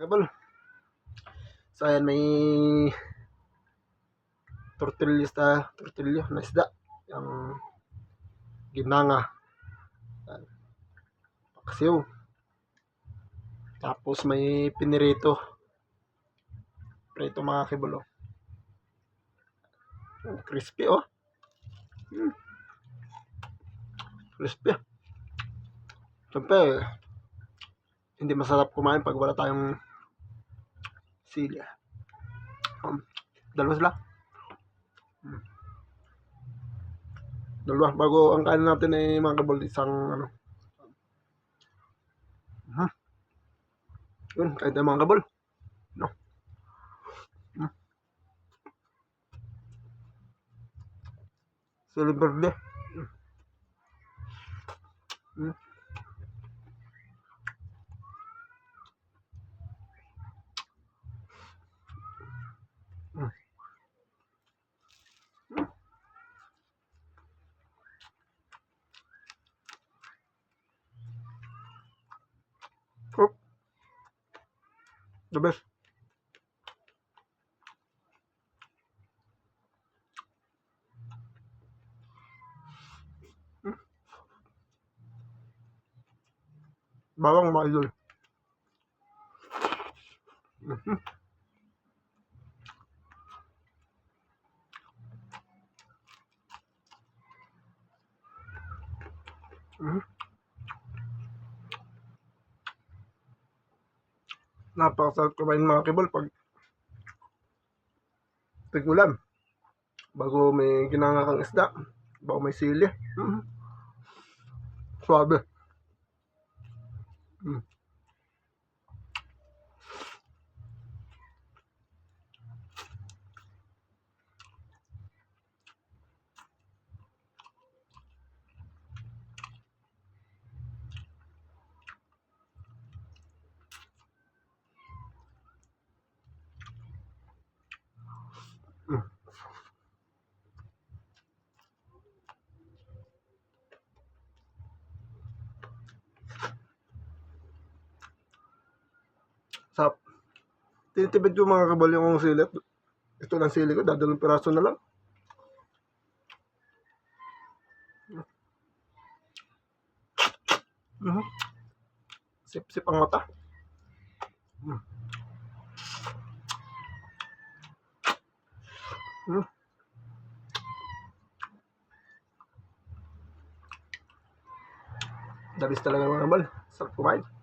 Kabal. So ayan may tortillas ta, tortilyo na isda. Yung ginanga. Paksiw. Tapos may pinirito. Prito mga kibulo. Crispy oh. Mm. Crispy. Siyempre, hindi masarap kumain pag wala tayong sili. Um, dalawa sila. Mm. Dalawa. Bago ang kain natin ay mga kabol, isang ano. Mhm. Yun, kain tayo mga kabol. No. Mm. Sili verde. Mm. the best bà long mọi rồi Mm-hmm. Napakasarap kumain mga kibol pag tigulan. Bago may ginanga kang isda. Bago may sili. Mhm. Suabe. Mm. Mm. Sarap. Tinitipid ko mga kabal yung sili. Ito lang sili ko, dadalong piraso na lang. Mhm. Sip-sip ang mata. Mm. Mm. Dabis talaga mga kabal. Sarap kumain.